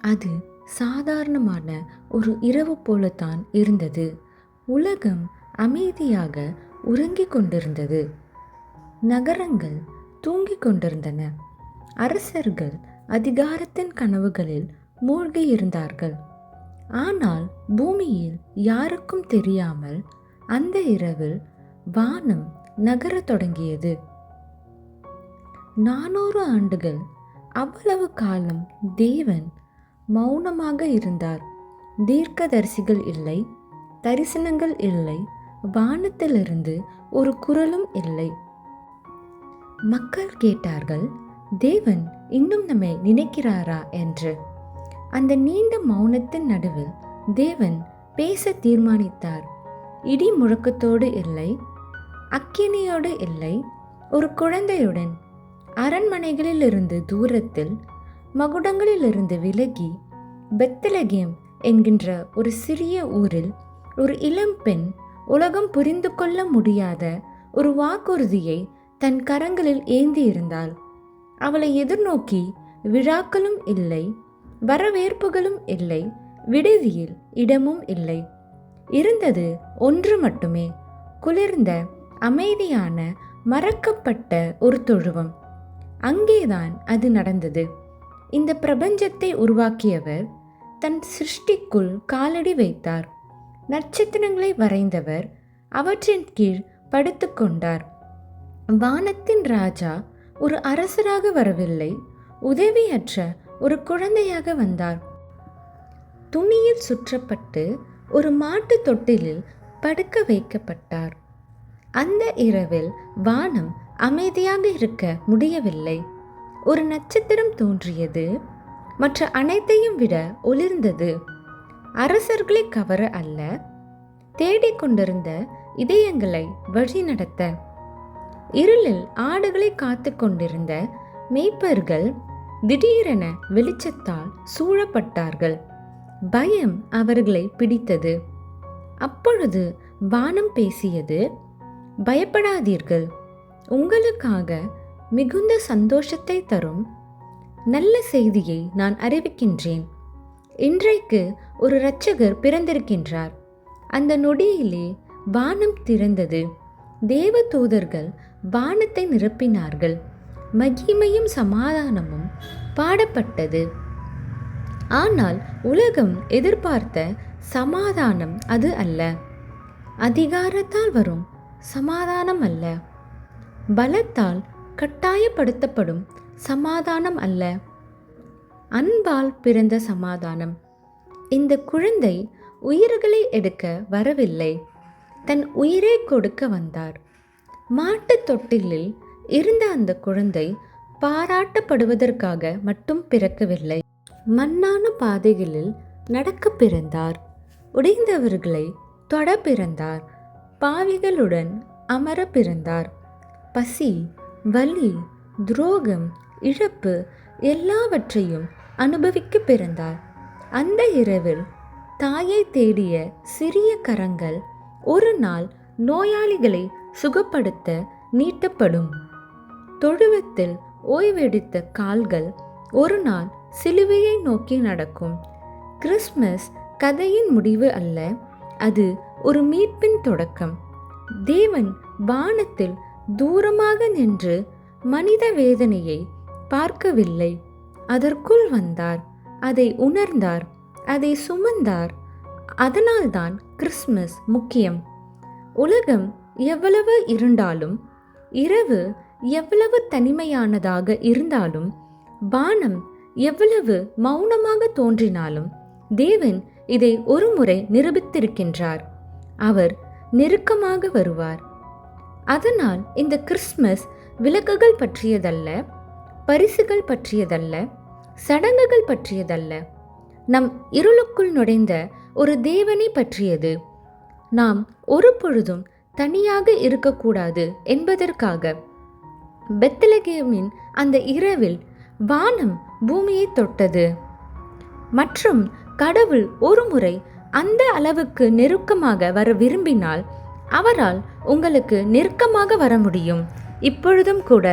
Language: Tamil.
அது சாதாரணமான ஒரு இரவு போலத்தான் இருந்தது. உலகம் அமைதியாக உறங்கிக் கொண்டிருந்தது. நகரங்கள் தூங்கிக் கொண்டிருந்தன. அரசர்கள் அதிகாரத்தின் கனவுகளில் மூழ்கி இருந்தார்கள். ஆனால் பூமியில் யாருக்கும் தெரியாமல் அந்த இரவில் வானம் நகரத் தொடங்கியது. நானூறு ஆண்டுகள் அவ்வளவு காலம் தேவன் மௌனமாக இருந்தார். தீர்க்கதரிசிகள் இல்லை தரிசனங்கள் இல்லை வானத்திலிருந்து ஒரு குரலும் இல்லை. மக்கள் கேட்டார்கள் தேவன் இன்னும் நம்மை நினைக்கிறாரா? என்று. அந்த நீண்ட மௌனத்தின் நடுவில் தேவன் பேச தீர்மானித்தார். இடி முழக்கத்தோடு இல்லை அக்கினியோடு இல்லை ஒரு குழந்தையுடன் அரண்மனைகளிலிருந்து தூரத்தில் மகுடங்களிலிருந்து விலகி பெத்தலகேம் என்கின்ற ஒரு சிறிய ஊரில் ஒரு இளம்பெண் உலகம் புரிந்து கொள்ள முடியாத ஒரு வாக்குறுதியை தன் கரங்களில் ஏந்தியிருந்தாள். அவளை எதிர்நோக்கி விழாக்களும் இல்லை வரவேற்புகளும் இல்லை விடுதியில் இடமும் இல்லை. இருந்தது ஒன்று மட்டுமே குளிர்ந்த அமைதியான மறக்கப்பட்ட ஒரு தொழுவம். அங்கேதான் அது நடந்தது. இந்த பிரபஞ்சத்தை உருவாக்கியவர் தன் சிருஷ்டிக்குள் காலடி வைத்தார். நட்சத்திரங்களை வரைந்தவர் அவற்றின் கீழ் படுத்துக்கொண்டார் வானத்தின் ராஜா ஒரு அரசராக வரவில்லை உதவியற்ற ஒரு குழந்தையாக வந்தார். துணியில் சுற்றப்பட்டு ஒரு மாட்டு தொட்டிலில் படுக்க வைக்கப்பட்டார். அந்த இரவில் வானம் அமைதியாக இருக்க முடியவில்லை. ஒரு நட்சத்திரம் தோன்றியது. மற்ற அனைத்தையும் விட ஒளிர்ந்தது. அரசர்களை கவர அல்ல. தேடிக்கொண்டிருந்த இதயங்களை வழிநடத்த இருளில் ஆடுகளை காத்து கொண்டிருந்த மேய்ப்பர்கள் திடீரென வெளிச்சத்தால் சூழப்பட்டார்கள். பயம் அவர்களை பிடித்தது. அப்பொழுது வானம் பேசியது பயப்படாதீர்கள். உங்களுக்காக மிகுந்த சந்தோஷத்தை தரும். நல்ல செய்தியை நான் அறிவிக்கின்றேன். இன்றைக்கு ஒரு இரட்சகர் பிறந்திருக்கின்றார். அந்த நொடியிலே வானம் திறந்தது. தேவ தூதர்கள் வானத்தை நிரப்பினார்கள். மகிமையும் சமாதானமும் பாடப்பட்டது. ஆனால் உலகம் எதிர்பார்த்த சமாதானம் அது அல்ல. அதிகாரத்தால் வரும் சமாதானம் அல்ல. பலத்தால் கட்டாயப்படுத்தப்படும் சமாதானம் அல்ல. அன்பால் பிறந்த சமாதானம். இந்த குழந்தை உயிர்களை எடுக்க வரவில்லை. தன் உயிரை கொடுக்க வந்தார். மாட்டுத் தொட்டிலில் இருந்த அந்த குழந்தை பாராட்டப்படுவதற்காக மட்டும் பிறக்கவில்லை. மண்ணான பாதைகளில் நடக்க பிறந்தார். உடைந்தவர்களை தொட பிறந்தார். பாவிகளுடன் அமர பிறந்தார். பசி வலி துரோகம் இழப்பு எல்லாவற்றையும் அனுபவிக்க பிறந்தார் அந்த இரவில் தாயை தேடிய சிறிய கரங்கள் ஒரு நாள் நோயாளிகளை சுகப்படுத்த நீட்டப்படும். தொழுவத்தில் ஓய்வெடுத்த கால்கள் ஒரு நாள் சிலுவையை நோக்கி நடக்கும். கிறிஸ்மஸ் கதையின் முடிவு அல்ல அது ஒரு மீட்பின் தொடக்கம். தேவன் வானத்தில் தூரமாக நின்று மனித வேதனையை பார்க்கவில்லை. அதற்குள் வந்தார். அதை உணர்ந்தார். அதை சுமந்தார். அதனால்தான் கிறிஸ்மஸ் முக்கியம். உலகம் எவ்வளவு இருண்டாலும் இரவு எவ்வளவு தனிமையானதாக இருந்தாலும் வானம் எவ்வளவு மௌனமாக தோன்றினாலும் தேவன் இதை ஒருமுறை நிரூபித்திருக்கின்றார். அவர் நெருக்கமாக வருவார். அதனால் இந்த கிறிஸ்மஸ் விளக்குகள் பற்றியதல்ல பரிசுகள் பற்றியதல்ல சடங்குகள் பற்றியதல்ல. நம் இருளுக்குள் நுழைந்த ஒரு தேவனை பற்றியது. நாம் ஒரு பொழுதும் தனியாக இருக்கக்கூடாது என்பதற்காக. பெத்தலகேமின் அந்த இரவில் வானம் பூமியை தொட்டது. மற்றும் கடவுள் ஒருமுறை அந்த அளவுக்கு நெருக்கமாக வர விரும்பினால் அவரால் உங்களுக்கு நெருக்கமாக வர முடியும். இப்பொழுதும் கூட.